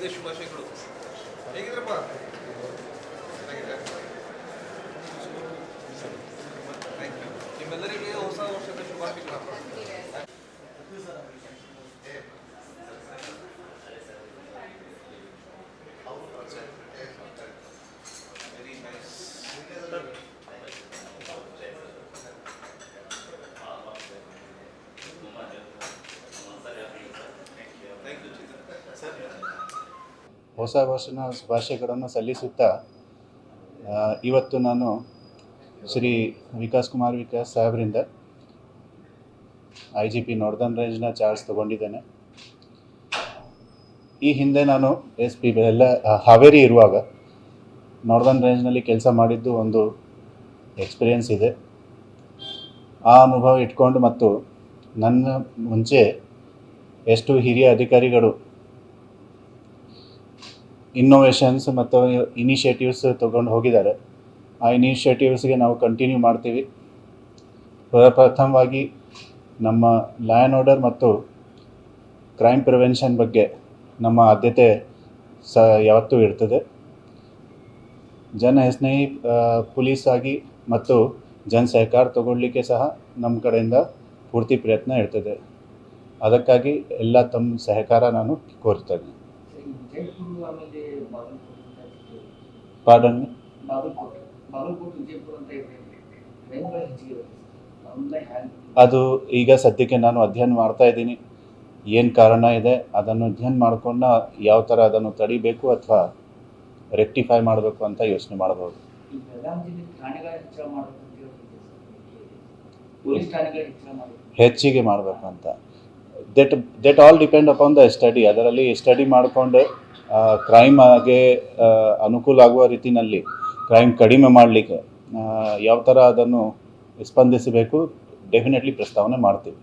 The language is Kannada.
ಹೃದಯ ಶುಭಾಶಯಗಳು. ಹೇಗಿದ್ರಪ್ಪ? ನಿಮ್ಮೆಲ್ಲರಿಗೆ ಹೊಸ ವರ್ಷದ ಶುಭಾಶಯಗಳು ಅವರು ಹೊಸ ವರ್ಷನ ಶುಭಾಶಯಗಳನ್ನು ಸಲ್ಲಿಸುತ್ತಾ ಇವತ್ತು ನಾನು ಶ್ರೀ ವಿಕಾಸ್ ಕುಮಾರ್ ವಿಕಾಸ್ ಸಾಹೇಬ್ರಿಂದ ಐ ಜಿ ಪಿ ನಾರ್ದನ್ ರೇಂಜ್ನ ಚಾರ್ಜ್ ತಗೊಂಡಿದ್ದೇನೆ. ಈ ಹಿಂದೆ ನಾನು ಎಸ್ ಪಿ ಎಲ್ಲ ಹಾವೇರಿ ಇರುವಾಗ ನಾರ್ದನ್ ರೇಂಜ್ನಲ್ಲಿ ಕೆಲಸ ಮಾಡಿದ್ದು ಒಂದು ಎಕ್ಸ್ಪೀರಿಯೆನ್ಸ್ ಇದೆ. ಆ ಅನುಭವ ಇಟ್ಕೊಂಡು ಮತ್ತು ನನ್ನ ಮುಂಚೆ ಎಷ್ಟು ಹಿರಿಯ ಅಧಿಕಾರಿಗಳು ಇನ್ನೋವೇಷನ್ಸ್ ಮತ್ತು ಇನಿಷಿಯೇಟಿವ್ಸ್ ತೊಗೊಂಡು ಹೋಗಿದ್ದಾರೆ. ಆ ಇನಿಷಿಯೇಟಿವ್ಸ್ಗೆ ನಾವು ಕಂಟಿನ್ಯೂ ಮಾಡ್ತೀವಿ. ಪ್ರ- ಪ್ರಥಮವಾಗಿ ನಮ್ಮ ಲ್ಯಾನ್ ಆರ್ಡರ್ ಮತ್ತು ಕ್ರೈಮ್ ಪ್ರಿವೆನ್ಷನ್ ಬಗ್ಗೆ ನಮ್ಮ ಆದ್ಯತೆ ಸ ಯಾವತ್ತೂ ಇರ್ತದೆ. ಜನ ಸ್ನೇಹಿ ಪೊಲೀಸ್ ಆಗಿ ಮತ್ತು ಜನ ಸಹಕಾರ ತಗೊಳ್ಳಿಕ್ಕೆ ಸಹ ನಮ್ಮ ಕಡೆಯಿಂದ ಪೂರ್ತಿ ಪ್ರಯತ್ನ ಇರ್ತದೆ. ಅದಕ್ಕಾಗಿ ಎಲ್ಲ ತಮ್ಮ ಸಹಕಾರ ನಾನು ಕೋರ್ತೇನೆ ವಿಜಯಪುರ ಆಮೇಲೆ ಬಾಗಲಕೋಟೆ ಅಂತ ಇತ್ತು. ಪಾಡನ್ ಬಾಗಲಕೋಟೆ ಬಾಗಲಕೋಟೆ ವಿಜಯಪುರ ಅಂತ ಇದೆ. ಕ್ರೈಮ್ಗಳು ಹೆಚ್ಚಿಗೆ ಇರುತ್ತೆ ಆಮೇಲೆ ಹ್ಯಾಂಗ್ ಅದು ಈಗ ಸದ್ಯಕ್ಕೆ ನಾನು ಅಧ್ಯಯನ ಮಾಡ್ತಾ ಇದ್ದೀನಿ. ಏನು ಕಾರಣ ಇದೆ? ಅದನ್ನು ಅಧ್ಯಯನ ಮಾಡ್ಕೊಂಡು ಯಾವ ಥರ ಅದನ್ನು ತಡಿಬೇಕು ಅಥವಾ ರೆಕ್ಟಿಫೈ ಮಾಡಬೇಕು ಅಂತ ಯೋಚನೆ ಮಾಡ್ಬೋದು. ಈ ಬೆಳಗಾವಿ ಜಿಲ್ಲೆ ಠಾಣೆಗಳ ಹೆಚ್ಚಳ ಮಾಡಬೇಕು ಅಂತ ಹೇಳ್ತಿದ್ದೆ ಸರ್. ಪೊಲೀಸ್ ಠಾಣೆಗಳ ಹೆಚ್ಚಳ ಮಾಡಬೇಕು. ಹೆಚ್ಚಿಗೆ ಮಾಡಬೇಕು ಅಂತ. That that all depend upon the study ಅದರಲ್ಲಿ ಸ್ಟಡಿ ಮಾಡಿಕೊಂಡು ಕ್ರೈಮ್ ಆಗಿ ಆ, ಅನುಕೂಲ ಆಗುವ ರೀತಿಯಲ್ಲಿ ಕ್ರೈಮ್ ಕಡಿಮೆ ಮಾಡಲಿಕ್ಕೆ ಯಾವ ಥರ ಅದನ್ನು ಸ್ಪಂದಿಸಬೇಕು ಡೆಫಿನೆಟ್ಲಿ ಪ್ರಸ್ತಾವನೆ ಮಾಡ್ತೀವಿ.